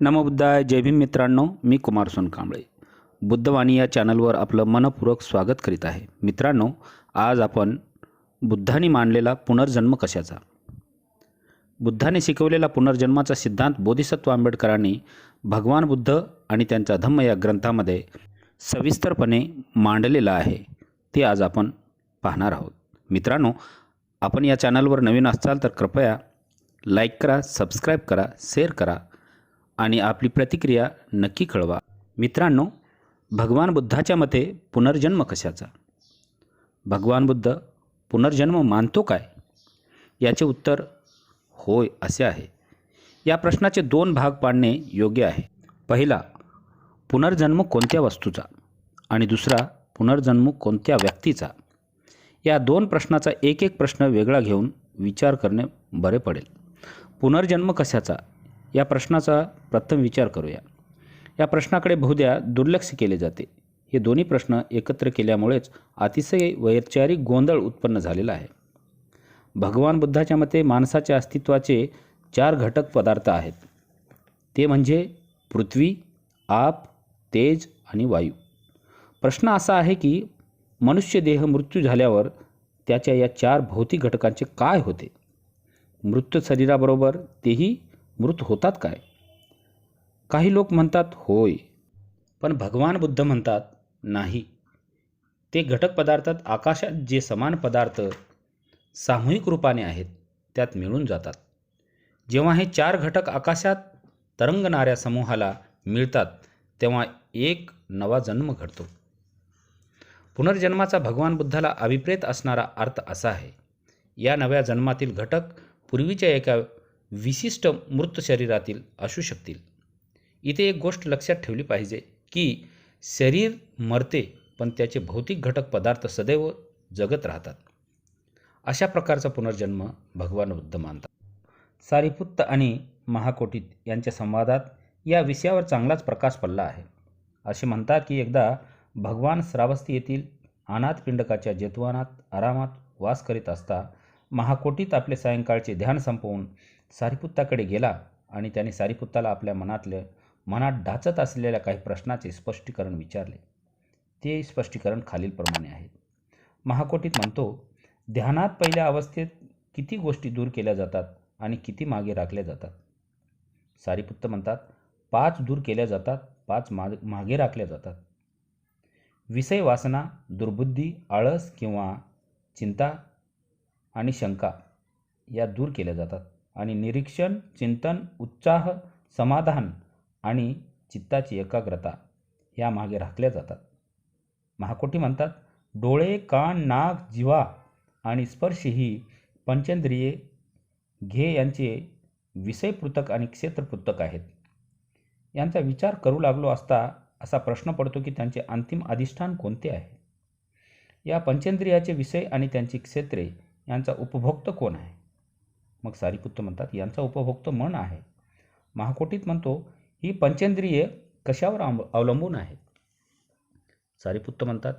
नमोबुद्धाय जय भीम मित्रांनो मी कुमार सोनकांबळे. बुद्धवाणी या चॅनलवर आपलं मनपूर्वक स्वागत करीत आहे. मित्रांनो आज आपण बुद्धाने मांडलेला पुनर्जन्म कशाचा? बुद्धाने शिकवलेला पुनर्जन्माचा सिद्धांत बोधिसत्व आंबेडकरांनी भगवान बुद्ध आणि त्यांचा धम्म या ग्रंथामध्ये सविस्तरपणे मांडलेला आहे. ते आज आपण पाहणार आहोत. मित्रांनो आपण या चॅनलवर नवीन असाल तर कृपया लाईक करा सबस्क्राईब करा शेअर करा आणि आपली प्रतिक्रिया नक्की कळवा. मित्रांनो भगवान बुद्धाच्या मते पुनर्जन्म कशाचा? भगवान बुद्ध पुनर्जन्म मानतो काय? याचे उत्तर होय असे आहे. या प्रश्नाचे दोन भाग पाडणे योग्य आहे. पहिला पुनर्जन्म कोणत्या वस्तूचा? आणि दुसरा पुनर्जन्म कोणत्या व्यक्तीचा? या दोन प्रश्नाचा एक एक प्रश्न वेगळा घेऊन विचार करणे बरे पडेल. पुनर्जन्म कशाचा? या प्रश्नाचा प्रथम विचार करूया. या प्रश्नाकडे बहुद्या दुर्लक्ष केले जाते. हे दोन्ही प्रश्न एकत्र केल्यामुळेच अतिशय वैचारिक गोंधळ उत्पन्न झालेला आहे. भगवान बुद्धाच्या मते माणसाच्या अस्तित्वाचे चार घटक पदार्थ आहेत. ते म्हणजे पृथ्वी आप तेज आणि वायू. प्रश्न असा आहे की मनुष्य देह मृत्यू झाल्यावर त्याच्या या चार भौतिक घटकांचे काय होते? मृत शरीराबरोबर तेही मृत होतात काय? काही लोक म्हणतात होय. पण भगवान बुद्ध म्हणतात नाही. ते घटक पदार्थात आकाशात जे समान पदार्थ सामूहिक रूपाने आहेत त्यात मिळून जातात. जेव्हा हे चार घटक आकाशात तरंगणाऱ्या समूहाला मिळतात तेव्हा एक नवा जन्म घडतो. पुनर्जन्माचा भगवान बुद्धाला अभिप्रेत असणारा अर्थ असा आहे या नव्या जन्मातील घटक पूर्वीच्या एका विशिष्ट मृत शरीरातील असू शकतील. इथे एक गोष्ट लक्षात ठेवली पाहिजे की शरीर मरते पण त्याचे भौतिक घटक पदार्थ सदैव जगत राहतात. अशा प्रकारचा पुनर्जन्म भगवान बुद्ध मानतात. सारीपुत्त आणि महाकोटीत यांच्या संवादात या विषयावर चांगलाच प्रकाश पडला आहे. असे म्हणतात की एकदा भगवान श्रावस्ती येथील अनाथ पिंडकाच्या जेतवानात आरामात वास करीत असता महाकोटीत आपले सायंकाळचे ध्यान संपवून सारीपुत्ताकडे गेला आणि त्याने सारीपुत्ताला आपल्या मनातल्या मनात डाचत असलेल्या काही प्रश्नाचे स्पष्टीकरण विचारले. ते स्पष्टीकरण खालीलप्रमाणे आहे. महाकोटीत म्हणतो ध्यानात पहिल्या अवस्थेत किती गोष्टी दूर केल्या जातात आणि किती मागे राखल्या जातात? सारिपुत्त म्हणतात पाच दूर केल्या जातात पाच माग मागे राखल्या जातात. विषय वासना दुर्बुद्धी आळस किंवा चिंता आणि शंका या दूर केल्या जातात. आणि निरीक्षण चिंतन उत्साह समाधान आणि चित्ताची एकाग्रता या मागे राखल्या जातात. महाकोटी म्हणतात डोळे कान नाक जिवा आणि स्पर्श ही पंचेंद्रिये घे यांचे विषय पृथक आणि क्षेत्रपृथक आहेत. यांचा विचार करू लागलो असता असा प्रश्न पडतो की त्यांचे अंतिम अधिष्ठान कोणते आहे? या पंचेंद्रियाचे विषय आणि त्यांची क्षेत्रे यांचा उपभोक्त कोण आहे? मग सारीपुत्त म्हणतात यांचा उपभोक्त मन आहे. महाकोटीत म्हणतो ही पंचेंद्रिये कशावर अवलंबून आहेत? सारीपुत्त म्हणतात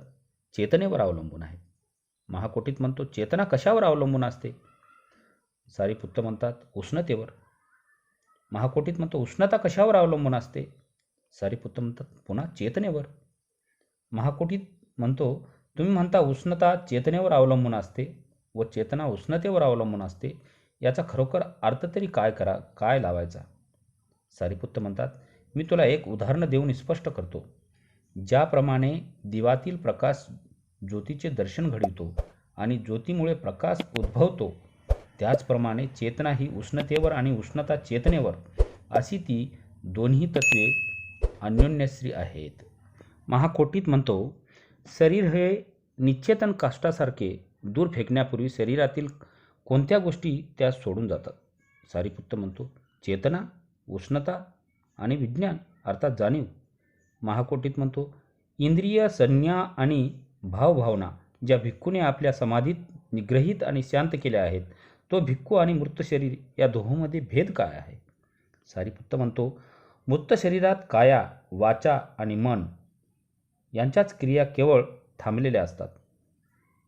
चेतनेवर अवलंबून आहेत. महाकोटीत म्हणतो चेतना कशावर अवलंबून असते? सारीपुत्त म्हणतात उष्णतेवर. महाकोटीत म्हणतो उष्णता कशावर अवलंबून असते? सारीपुत्त म्हणतात पुन्हा चेतनेवर. महाकोटीत म्हणतो तुम्ही म्हणता उष्णता चेतनेवर अवलंबून असते व चेतना उष्णतेवर अवलंबून असते. याचा खरोखर अर्थ तरी काय करा काय लावायचा? सारीपुत्त म्हणतात मी तुला एक उदाहरण देऊन स्पष्ट करतो. ज्याप्रमाणे दिवातील प्रकाश ज्योतीचे दर्शन घडवितो आणि ज्योतीमुळे प्रकाश उद्भवतो त्याचप्रमाणे चेतना ही उष्णतेवर आणि उष्णता चेतनेवर अशी ती दोन्ही तत्वे अन्योन्यश्री आहेत. महाकोटीत म्हणतो शरीर हे निश्चेतन काष्टासारखे दूर फेकण्यापूर्वी शरीरातील कोणत्या गोष्टी त्या सोडून जातात? सारीपुत्त म्हणतो चेतना उष्णता आणि विज्ञान अर्थात जाणीव. महाकोटीत म्हणतो इंद्रिय संज्ञा आणि भावभावना ज्या भिक्खूने आपल्या समाधीत निग्रहित आणि शांत केल्या आहेत तो भिक्खू आणि मृत शरीर या दोहोमध्ये भेद काय आहे? सारीपुत्त म्हणतो मृत शरीरात काया वाचा आणि मन यांच्याच क्रिया केवळ थांबलेल्या असतात.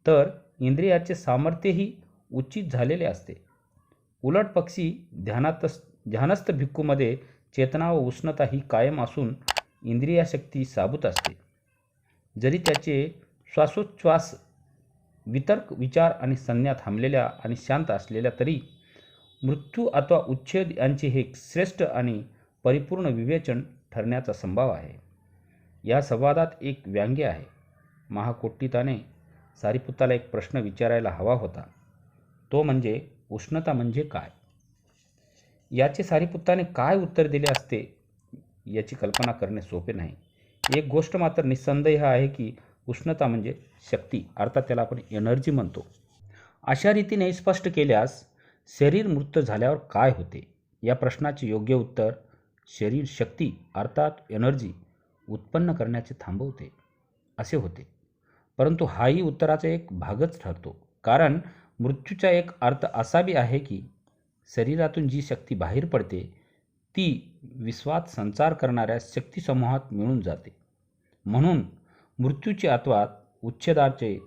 तर इंद्रियाचे सामर्थ्यही उच्चित झालेले असते. उलट पक्षी ध्यानात ध्यानस्थ भिक्खूमध्ये चेतना व उष्णता ही कायम असून इंद्रियाशक्ती साबूत असते. जरी त्याचे श्वासोच्छ्वास वितर्क विचार आणि संज्ञा थांबलेल्या आणि शांत असलेल्या तरी मृत्यू अथवा उच्छेद यांचे हे श्रेष्ठ आणि परिपूर्ण विवेचन ठरण्याचा संभाव आहे. या संवादात एक व्यंग्य आहे. महाकोट्टीताने सारिपुताला एक प्रश्न विचारायला हवा होता. तो म्हणजे उष्णता म्हणजे काय? याचे सारीपुत्ताने काय उत्तर दिले असते याची कल्पना करणे सोपे नाही. एक गोष्ट मात्र निस्संदेह आहे की उष्णता म्हणजे शक्ती अर्थात त्याला आपण एनर्जी म्हणतो. अशा रीतीने स्पष्ट केल्यास शरीर मृत झाल्यावर काय होते? या प्रश्नाचे योग्य उत्तर शरीर शक्ती अर्थात एनर्जी उत्पन्न करण्याचे थांबवते असे होते. परंतु हाही उत्तराचा एक भागच ठरतो. कारण मृत्यूचा एक अर्थ असा बी आहे की शरीरातून जी शक्ती बाहेर पडते ती विश्वात संचार करणाऱ्या शक्तीसमूहात मिळून जाते. म्हणून मृत्यूचे अथवा उच्छेदाचे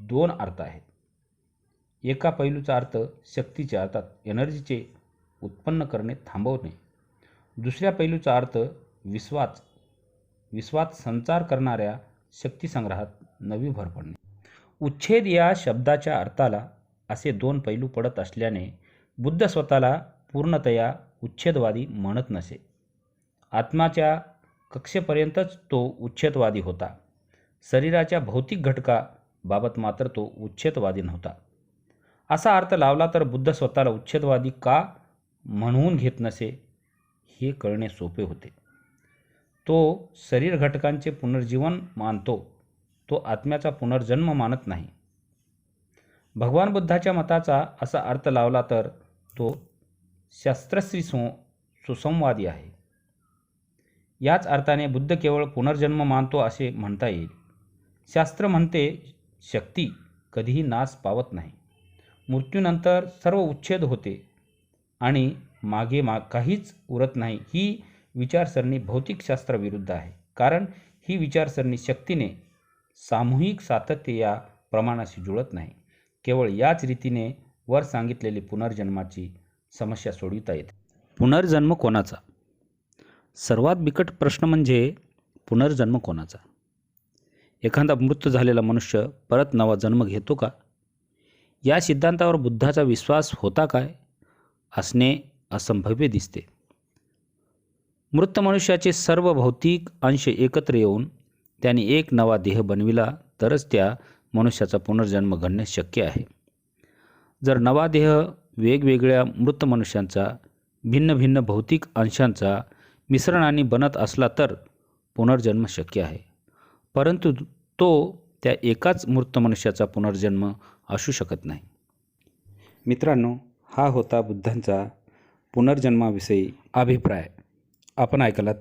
दोन अर्थ आहेत. एका पैलूचा अर्थ शक्तीचे अर्थात एनर्जीचे उत्पन्न करणे थांबवणे. दुसऱ्या पैलूचा अर्थ विश्वास विश्वात संचार करणाऱ्या शक्तीसंग्रहात नवी भर पडणे. उच्छेद या शब्दाच्या अर्थाला असे दोन पैलू पडत असल्याने बुद्ध स्वतःला पूर्णतया उच्छेदवादी म्हणत नसे. आत्माच्या कक्षेपर्यंतच तो उच्छेदवादी होता. शरीराच्या भौतिक घटकाबाबत मात्र तो उच्छेदवादी नव्हता. असा अर्थ लावला तर बुद्ध स्वतःला उच्छेदवादी का म्हणवून घेत नसे हे कळणे सोपे होते. तो शरीर घटकांचे पुनर्जीवन मानतो. तो आत्म्याचा पुनर्जन्म मानत नाही. भगवान बुद्धाच्या मताचा असा अर्थ लावला तर तो शास्त्रश्री सु सुसंवादी आहे. याच अर्थाने बुद्ध केवळ पुनर्जन्म मानतो असे म्हणता येईल. शास्त्र म्हणते शक्ती कधीही नाश पावत नाही. मृत्यूनंतर सर्व उच्छेद होते आणि मागे मा काहीच उरत नाही. ही विचारसरणी भौतिकशास्त्राविरुद्ध आहे. कारण ही विचारसरणी शक्तीने सामूहिक सातत्य या प्रमाणाशी जुळत नाही. केवळ याच रीतीने वर सांगितलेली पुनर्जन्माची समस्या सोडविता येते. पुनर्जन्म कोणाचा? सर्वात बिकट प्रश्न म्हणजे पुनर्जन्म कोणाचा? एखादा मृत झालेला मनुष्य परत नवा जन्म घेतो का? या सिद्धांतावर बुद्धाचा विश्वास होता काय? असणे असंभव्य दिसते. मृत मनुष्याचे सर्व भौतिक अंश एकत्र येऊन त्याने एक नवा देह बनविला तरच त्या मनुष्याचा पुनर्जन्म घडणे शक्य आहे. जर नवा देह वेगवेगळ्या मृत मनुष्यांचा भिन्न भिन्न भौतिक अंशांचा मिश्रणाने बनत असला तर पुनर्जन्म शक्य आहे. परंतु तो त्या एकाच मृत मनुष्याचा पुनर्जन्म असू शकत नाही. मित्रांनो हा होता बुद्धांचा पुनर्जन्माविषयी अभिप्राय. आपण ऐकलात.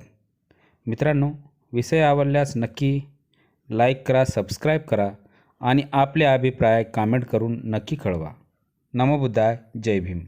मित्रांनो विषय आवडल्यास नक्की लाईक करा सबस्क्राईब करा आणि आपले अभिप्राय कामेंट करून नक्की कळवा. नमोबुद्धाय जय भीम.